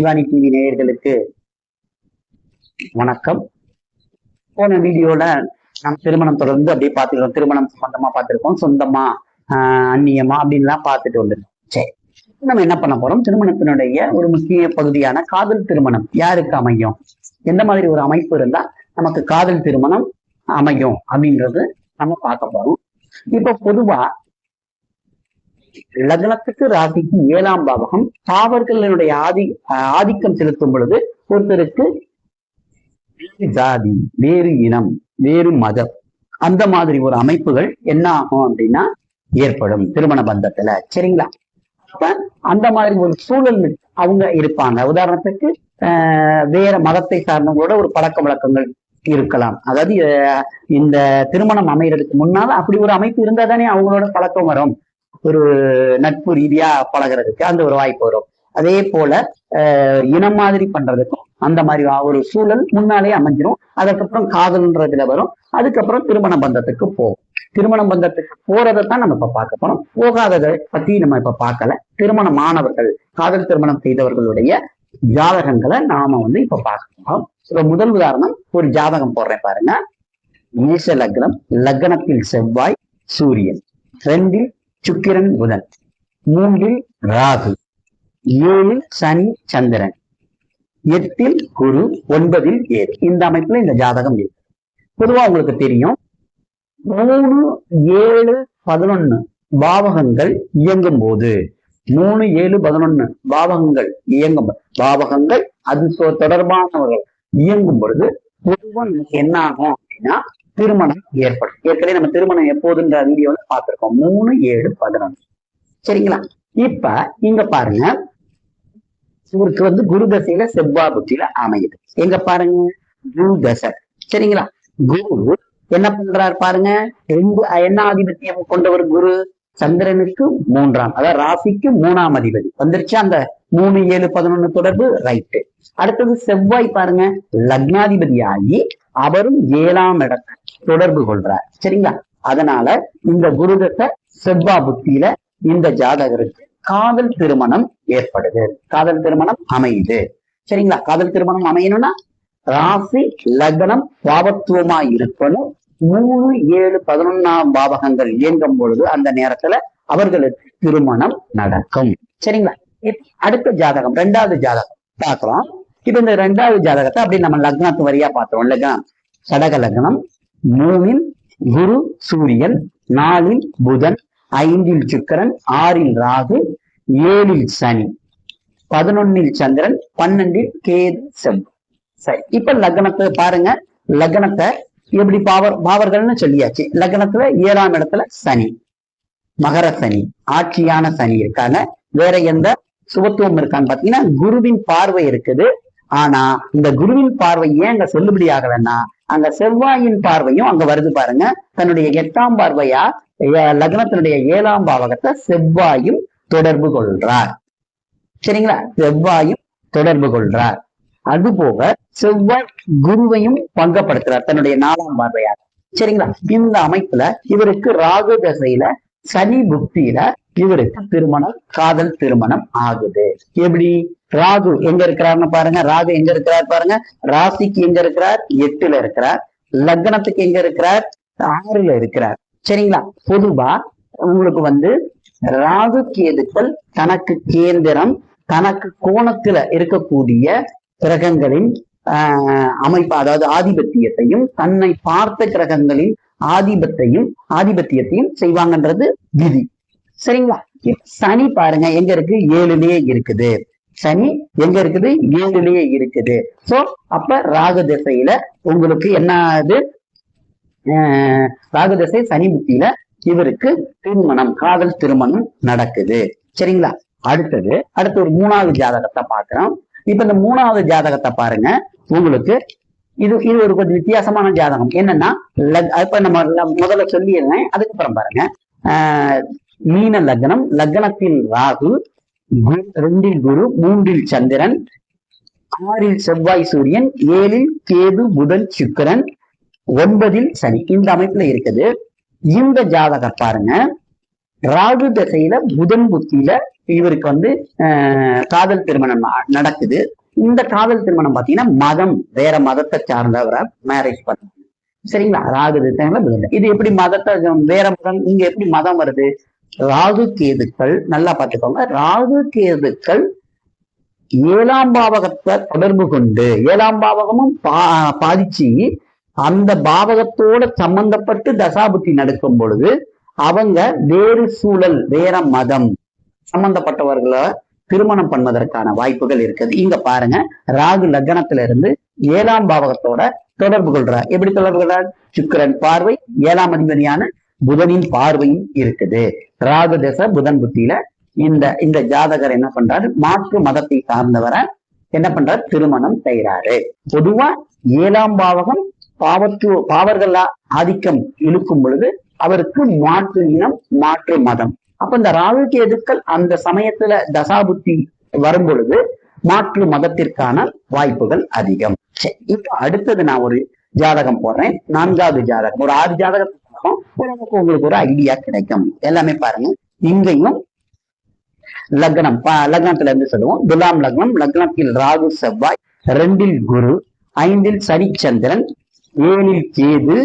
Shivani TV நேயர்களுக்கு வணக்கம். போன வீடியோல நம்ம திருமணம் தொடர்ந்து அப்படியே பார்த்துருக்கோம். திருமணம் சம்பந்தமா பார்த்துருக்கோம். சொந்தமா ஆஹ் அந்நியமா அப்படின்லாம் பார்த்துட்டு வந்துருக்கோம். சரி. நம்ம என்ன பண்ண போறோம்? திருமணத்தினுடைய ஒரு முக்கிய பகுதியான காதல் திருமணம் யாருக்கு அமையும்? எந்த மாதிரி ஒரு அமைப்பு இருந்தா நமக்கு காதல் திருமணம் அமையும் அப்படின்றது நம்ம பார்க்க போறோம். இப்ப பொதுவா லக்னத்துக்கு ராசிக்கு ஏழாம் பாவகம். பாவர்களினுடைய ஆதி ஆதிக்கம் செலுத்தும் பொழுது ஒருத்தருக்கு வேறு ஜாதி வேறு இனம் வேறு மதம் அந்த மாதிரி ஒரு அமைப்புகள் என்ன ஆகும் அப்படின்னா ஏற்படும். திருமண பந்தத்துல. சரிங்களா? அப்ப அந்த மாதிரி ஒரு சூழல் அவங்க இருப்பாங்க. உதாரணத்துக்கு ஆஹ் வேற மதத்தை சார்ந்தவங்களோட ஒரு பழக்க வழக்கங்கள் இருக்கலாம். அதாவது இந்த திருமணம் அமைகிறதுக்கு முன்னால அப்படி ஒரு அமைப்பு இருந்தா தானே அவங்களோட பழக்கம் வரும். ஒரு நட்பு ரீதியா பழகிறதுக்கு அந்த ஒரு வாய்ப்பு வரும். அதே போல இனம் மாதிரி பண்றதுக்கும் அந்த மாதிரி ஒரு சூழல் முன்னாலே அமைஞ்சிரும். அதுக்கப்புறம் காதல்ன்றதுல வரும். அதுக்கப்புறம் திருமண பந்தத்துக்கு போகும். திருமண பந்தத்துக்கு போறதை தான் நம்ம இப்ப பார்க்க போறோம். போகாததை பத்தி நம்ம இப்ப பார்க்கல. திருமணமானவர்கள் காதல் திருமணம் செய்தவர்களுடைய ஜாதகங்களை நாம வந்து இப்ப பார்க்கலாம் முதல் உதாரணம் ஒரு ஜாதகம் போடுறேன் பாருங்க. மேஷ லக்னம் லக்னத்தில் செவ்வாய் சூரியன். ரெண்டில் சுக்கிரன் புதன் மூன்றில் ராகு. ஏழில் சனி சந்திரன். எட்டில் குரு ஒன்பதில் ஏழு இந்த அமைப்புல இந்த ஜாதகம் இருக்கு. பொதுவா உங்களுக்கு தெரியும் மூணு ஏழு பதினொன்னு பாவகங்கள் இயங்கும் போது மூணு ஏழு பதினொன்னு பாவகங்கள் இயங்கும் பாவகங்கள் அது தொடர்பானவர்கள் இயங்கும் பொழுது பொதுவா நமக்கு என்ன ஆகும் அப்படின்னா திருமணம் ஏற்படும். ஏற்கனவே நம்ம திருமணம் எப்போதுன்ற வீடியோல பார்த்திருக்கோம். மூணு ஏழு பதினொன்று சரிங்களா? இப்ப இங்க பாருங்க. இவருக்கு வந்து குரு தசையில செவ்வா புத்தியில அமையுது. எங்க பாருங்க? குரு தசை. சரிங்களா? குரு என்ன பண்றாரு பாருங்க? ரெண்டு என்ன ஆதிபத்தியம் கொண்டவர் குரு? சந்திரனுக்கு மூன்றாம் அதாவது ராசிக்கு மூணாம் அதிபதி. வந்துருச்சு அந்த மூணு ஏழு பதினொன்னு தொடர்பு? ரைட்டு அடுத்தது செவ்வாய் பாருங்க லக்னாதிபதி ஆகி அவரும் ஏழாம் இடத்தை தொடர்பு கொள்றார். சரிங்களா? அதனால இந்த குருதத்தை செவ்வாய் புத்தியில இந்த ஜாதகருக்கு காதல் திருமணம் ஏற்படுது. காதல் திருமணம் அமையுது. சரிங்களா? காதல் திருமணம் அமையணும்னா ராசி லக்னம் பாவத்துவமா இருக்கணும். மூணு ஏழு பதினொன்னாம் பாவகங்கள் இயங்கும் பொழுது அந்த நேரத்துல அவர்களுக்கு திருமணம் நடக்கும். சரிங்களா? அடுத்த ஜாதகம் ரெண்டாவது ஜாதகம் பாக்குறோம் இப்ப இந்த ரெண்டாவது ஜாதகத்தை அப்படி நம்ம லக்னத்து வரியா பார்த்தோம் லக்னம் சடக லக்னம் மூணில் குரு சூரியன் நாலில் புதன் ஐந்தில் சுக்கிரன் ஆறில் ராகு ஏழில் சனி பதினொன்னில் சந்திரன் பன்னெண்டில் கேது செவ்வாய். சரி இப்ப லக்னத்தை பாருங்க. லக்னத்தை எப்படி பாவர் பாவர்கள்னு சொல்லியாச்சு. லக்னத்துல ஏழாம் இடத்துல சனி மகர சனி ஆட்சியான சனி இருக்காங்க. வேற எந்த சுபத்துவம் இருக்கான்னு பாத்தீங்கன்னா குருவின் பார்வை இருக்குது. ஆனா இந்த குருவின் பார்வை ஏன் அங்க செல்லுபடி ஆகலைன்னா அந்த செவ்வாயின் பார்வையும் அங்க வருது பாருங்க. தன்னுடைய எட்டாம் பார்வையா லக்னத்தினுடைய ஏழாம் பாவகத்தை செவ்வாயும் தொடர்பு கொள்றார். சரிங்களா? செவ்வாயும் தொடர்பு கொள்றார். அது போக செவ்வாய் குருவையும் பங்கப்படுத்துறார் தன்னுடைய நாலாம் பார்வையாக சரிங்களா? இந்த அமைப்புல இவருக்கு ராகு தசையில சனி புக்தியில இவருக்கு திருமணம் காதல் திருமணம் ஆகுது. எப்படி? ராகு எங்க இருக்கிறார்னு பாருங்க. ராகு எங்க இருக்கிறார் பாருங்க. ராசிக்கு எங்க இருக்கிறார்? எட்டுல இருக்கிறார். லக்னத்துக்கு எங்க இருக்கிறார்? ஆறுல இருக்கிறார். சரிங்களா? பொதுவா உங்களுக்கு வந்து ராகு கேதுக்கள் தனக்கு கேந்திரம் தனக்கு கோணத்துல இருக்கக்கூடிய கிரகங்களின் ஆஹ் அமைப்பு அதாவது ஆதிபத்தியத்தையும் தன்னை பார்த்த கிரகங்களின் ஆதிபத்தையும் ஆதிபத்தியத்தையும் செய்வாங்கன்றது விதி. சரிங்களா? சனி பாருங்க எங்க இருக்கு? ஏழுலயே இருக்குது. சனி எங்க இருக்குது? ஏழுலயே இருக்குது. சோ அப்ப ராகு திசையில உங்களுக்கு என்ன ஆகுது ஆஹ் ராகு திசை சனி புத்தியில இவருக்கு திருமணம் காதல் திருமணம் நடக்குது. சரிங்களா? அடுத்தது அடுத்து ஒரு மூணாவது ஜாதகத்தை பாக்குறோம் இப்ப இந்த மூணாவது ஜாதகத்தை பாருங்க. உங்களுக்கு இது இது ஒரு கொஞ்சம் வித்தியாசமான ஜாதகம். என்னன்னா இப்ப நம்ம முதல்ல சொல்லிடுறேன். அதுக்கப்புறம் பாருங்க. ஆஹ் மீன லக்னம் லக்னத்தில் ராகு குரு ரெண்டில் குரு மூன்றில் சந்திரன் ஆறில் செவ்வாய் சூரியன் ஏழில் கேது புதன் சுக்கரன் ஒன்பதில் சனி. இந்த அமைப்புல இருக்குது. இந்த ஜாதகம் பாருங்க. ராகு திசையில புதன் புத்தியில இவருக்கு வந்து ஆஹ், காதல் திருமணம் ந- நடக்குது. இந்த காதல் திருமணம் பாத்தீங்கன்னா மதம் வேற மதத்தை சார்ந்தவரை மேரேஜ் பண்ண சரிங்களா? ராகு திசையில புதன். இது எப்படி மதத்தை வேற மதம் இங்க எப்படி மதம் வருது? ராகு கேதுக்கள் நல்லா பார்த்துக்கோங்க. ராகு கேதுக்கள் ஏழாம் பாவகத்தை தொடர்பு கொண்டு ஏழாம் பாவகமும் பா பாதிச்சு அந்த பாவகத்தோட சம்பந்தப்பட்டு தசாபுத்தி நடக்கும் பொழுது அவங்க வேறு சூழல் வேற மதம் சம்பந்தப்பட்டவர்களை திருமணம் பண்ணுவதற்கான வாய்ப்புகள் இருக்குது. இங்க பாருங்க ராகு லக்னத்துல இருந்து ஏழாம் பாவகத்தோட தொடர்பு கொள்றார். எப்படி தொடர்பு கொள்றார்? சுக்கிரன் பார்வை ஏழாம் அதிபதியான புதனின் பார்வையும் இருக்குது. ராகு தசை புதன் புத்தியில இந்த இந்த ஜாதகர் என்ன பண்றாரு? மாற்று மதத்தை சார்ந்தவரை என்ன பண்றாரு? திருமணம் செய்யறாரு பொதுவா ஏழாம் பாவகம் பாவத்து பாவர்கள் ஆதிக்கம் இழுக்கும் பொழுது அவருக்கு மாற்று இனம் மாற்று மதம். அப்ப இந்த ராகு கேதுக்கள் அந்த சமயத்துல தசாபுத்தி வரும் பொழுது மாற்று மதத்திற்கான வாய்ப்புகள் அதிகம். இப்ப அடுத்தது நான் ஒரு ஜாதகம் போடுறேன். நான்காவது ஜாதகம். ஒரு ஆறு ஜாதகம் பார்ப்போம். உங்களுக்கு ஒரு ஐடியா கிடைக்கும். எல்லாமே பாருங்க. இங்கேயும் லக்னம் லக்னத்துல இருந்து சொல்லுவோம். துலாம் லக்னம் லக்னத்தில் ராகு செவ்வாய் ரெண்டில் குரு ஐந்தில் சனிச்சந்திரன் ஏழில் கேது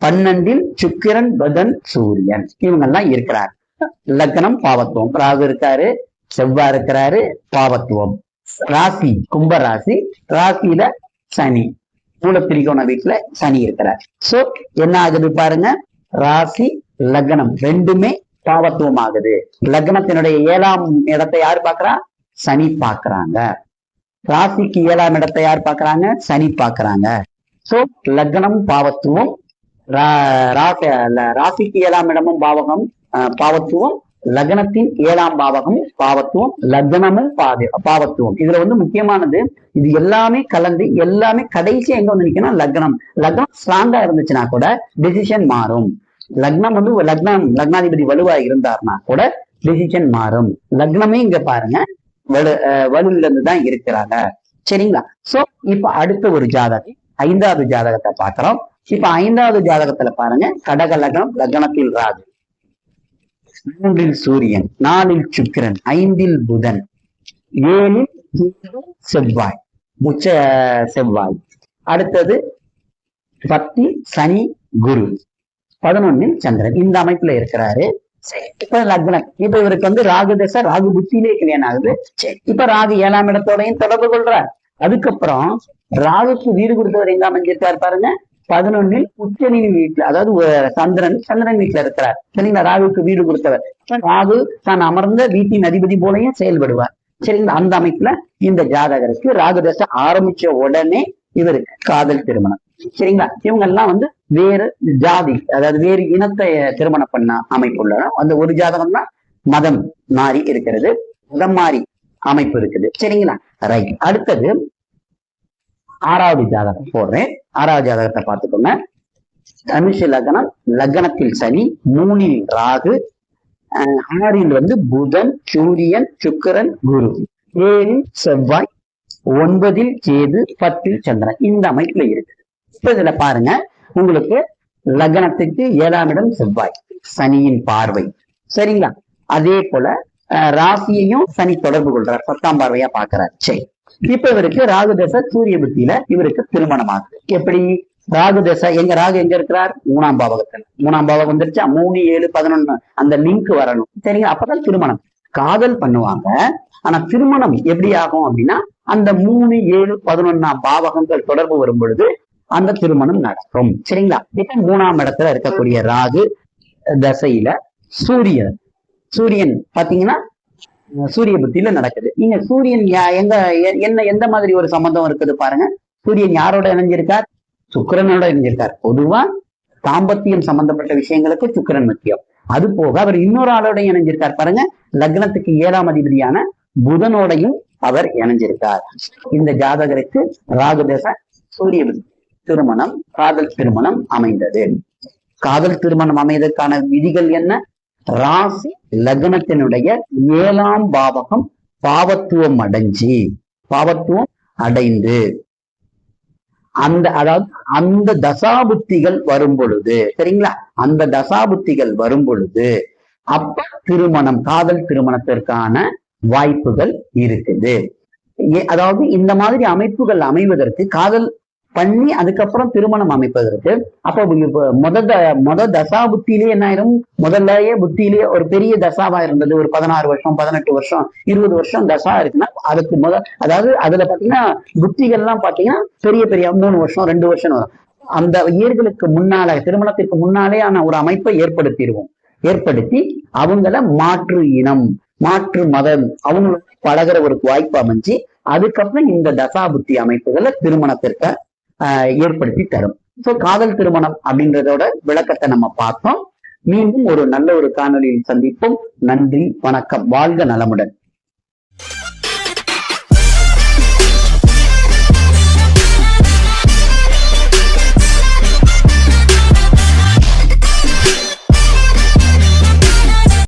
பன்னெண்டில் சுக்கிரன் புதன் சூரியன். இவங்க எல்லாம் இருக்கிறார். லக்னம் பாவத்துவம். ராகு இருக்காரு செவ்வாய் இருக்கிறாரு பாவத்துவம். ராசி கும்ப ராசி ராசியில சனி. மூலத்திரிகோண வீட்டுல சனி இருக்கிறார். சோ என்ன ஆகுது பாருங்க? ராசி லக்னம் ரெண்டுமே பாவத்துவம் ஆகுது. லக்னத்தினுடைய ஏழாம் இடத்தை யார் பாக்குறா சனி பாக்குறாங்க ராசிக்கு ஏழாம் இடத்தை யார் பாக்குறாங்க சனி பாக்குறாங்க சோ லக்னம் பாவத்துவம் ராசிக்கு ஏழாம் இடமும் பாவகம் அஹ், பாவத்துவம் லக்னத்தின் ஏழாம் பாவகம் பாவத்துவம் லக்னமும் பாதி பாவத்துவம். இதுல வந்து முக்கியமானது இது எல்லாமே கலந்து எல்லாமே கடைசியா எங்க வந்து நிக்கணும் லக்னம். லக்னம் ஸ்ட்ராங்கா இருந்துச்சுன்னா கூட டெசிஷன் மாறும். லக்னம் வந்து லக்னம் லக்னாதிபதி வலுவா இருந்தார்னா கூட டெசிஷன் மாறும். லக்னமே இங்க பாருங்க வலு அஹ், இருந்து தான் இருக்கிறாங்க. சரிங்களா? சோ இப்ப அடுத்த ஒரு ஜாதகம் ஐந்தாவது ஜாதகத்தை பாக்குறோம் இப்ப ஐந்தாவது ஜாதகத்துல பாருங்க. கடக லக்னம் லக்னத்தில் ராகு. மூன்றில் சூரியன் நாலில் சுக்கிரன் ஐந்தில் புதன் ஏழில் செவ்வாய். உச்ச செவ்வாய். அடுத்தது பத்தி சனி குரு. பதினொன்னில் சந்திரன். இந்த அமைப்புல இருக்கிறாரு. சரி, இப்ப லக்னம். இப்ப இவருக்கு வந்து ராகு தசை ராகு புத்தியிலே கல்யாணம் ஆகுது. சரி, இப்ப ராகு ஏழாம் இடத்தோடையும் தொடர்பு கொள்றார். அதுக்கப்புறம் ராகுக்கு வீடு கொடுத்தவர் எங்க அமைஞ்சிருக்காரு பாருங்க. பதினொன்னில் உச்சனின் வீட்டுல அதாவது சந்திரன் சந்திரன் வீட்டுல இருக்கிறார். சரிங்களா? ராகுக்கு வீடு கொடுத்தவர். ராகு தான் அமர்ந்த வீட்டின் அதிபதி போலயும் செயல்படுவார். சரிங்களா? அந்த அமைப்புல இந்த ஜாதகருக்கு ராகு தசை ஆரம்பிச்ச உடனே இவருக்கு காதல் திருமணம். சரிங்களா? இவங்க எல்லாம் வந்து வேறு ஜாதி அதாவது வேறு இனத்தை திருமணம் பண்ண அமைப்புள்ள அந்த ஒரு ஜாதகம் தான் மதம் மாறி இருக்கிறது. மதம் மாறி அமைப்பு இருக்குது. சரிங்களா? ரைட் அடுத்தது ஆறாவது ஜாதகம் போடுறேன். ஆறாவது ஜாதகத்தை பார்த்துக்கோங்க. தனுஷ லக்னம் லக்னத்தில் சனி மூணில் ராகு ஆறில் வந்து புதன் சூரியன் சுக்கரன் குரு. ஏழில் செவ்வாய் ஒன்பதில் கேது பத்தில் சந்திரன். இந்த அமைப்புல இருக்கு. இப்ப இதுல பாருங்க. உங்களுக்கு லக்னத்துக்கு ஏழாம் இடம் செவ்வாய் சனியின் பார்வை. சரிங்களா? அதே போல அஹ், ராசியையும் சனி தொடர்பு கொள்றார். பத்தாம் பார்வையா பாக்குறார் சரி. இப்ப இவருக்கு ராகு தசை சூரிய புத்தியில இவருக்கு திருமணம் ஆகுது எப்படி? ராகு தசை எங்க ராகு எங்க இருக்கிறார்? மூணாம் பாவகத்துல. மூணாம் பாவகம் வந்துருச்சா? மூணு ஏழு பதினொன்னு. அந்த லிங்க் வரணும். சரிங்களா அப்பதான் திருமணம். காதல் பண்ணுவாங்க. ஆனா திருமணம் எப்படி ஆகும் அப்படின்னா அந்த மூணு ஏழு பதினொன்னாம் பாவகங்கள் தொடர்பு வரும் பொழுது அந்த திருமணம் நடக்கும். சரிங்களா? இப்ப மூணாம் இடத்துல இருக்கக்கூடிய ராகு தசையில சூரியன். சூரியன் பாத்தீங்கன்னா சூரிய புத்தியில நடக்குது? நீங்க சூரியன் எங்க என்ன எந்த மாதிரி ஒரு சம்பந்தம் இருக்குது பாருங்க. சூரியன் யாரோட இணைஞ்சிருக்கார்? சுக்கிரனோட இணைஞ்சிருக்கார். பொதுவா தாம்பத்தியம் சம்பந்தப்பட்ட விஷயங்களுக்கு சுக்கிரன் முக்கியம். அது போக அவர் இன்னொரு ஆளோட இணைஞ்சிருக்கார் பாருங்க. லக்னத்துக்கு ஏழாம் அதிபதியான புதனோடையும் அவர் இணைஞ்சிருக்கார். இந்த ஜாதகருக்கு ராகுதேச சூரிய திருமணம் காதல் திருமணம் அமைந்தது. காதல் திருமணம் அமைவதற்கான விதிகள் என்ன? ராசி லக்னத்தினுடைய ஏழாம் பாவகம் பாவத்துவம் அடைஞ்சு பாவத்துவம் அடைந்து. அந்த அதாவது அந்த தசாபுத்திகள் வரும் பொழுது சரிங்களா? அந்த தசாபுத்திகள் வரும் பொழுது அப்ப திருமணம் காதல் திருமணத்திற்கான வாய்ப்புகள் இருக்குது. அதாவது இந்த மாதிரி அமைப்புகள் அமைவதற்கு காதல் பண்ணி அதுக்கப்புறம் திருமணம் அமைப்பதற்கு. அப்போ இப்ப முத த- முத தசா புத்தியிலே என்ன ஆயிரும்? முதல்லயே புத்தியிலேயே ஒரு பெரிய தசாவா இருந்தது. ஒரு பதினாறு வருஷம் பதினெட்டு வருஷம் இருபது வருஷம் தசா இருக்குன்னா அதுக்கு முத அதாவது அதுல பாத்தீங்கன்னா புத்திகள்லாம் பாத்தீங்கன்னா பெரிய பெரிய மூணு வருஷம் ரெண்டு வருஷம் வரும். அந்த இயர்களுக்கு முன்னால திருமணத்திற்கு முன்னாலே ஆன ஒரு அமைப்பை ஏற்படுத்திடுவோம். ஏற்படுத்தி அவங்கள மாற்று இனம் மாற்று மதம் அவங்களுக்கு பழகுற ஒரு வாய்ப்பு அமைஞ்சு அதுக்கப்புறம் இந்த தசாபுத்தி அமைப்புகளை திருமணத்திற்கு ஏற்படுத்தி தரும். ஸோ காதல் திருமணம் அப்படின்றதோட விளக்கத்தை நம்ம பார்த்தோம். மீண்டும் ஒரு நல்ல ஒரு காணொலியில் சந்திப்போம். நன்றி வணக்கம். வாழ்க நலமுடன்.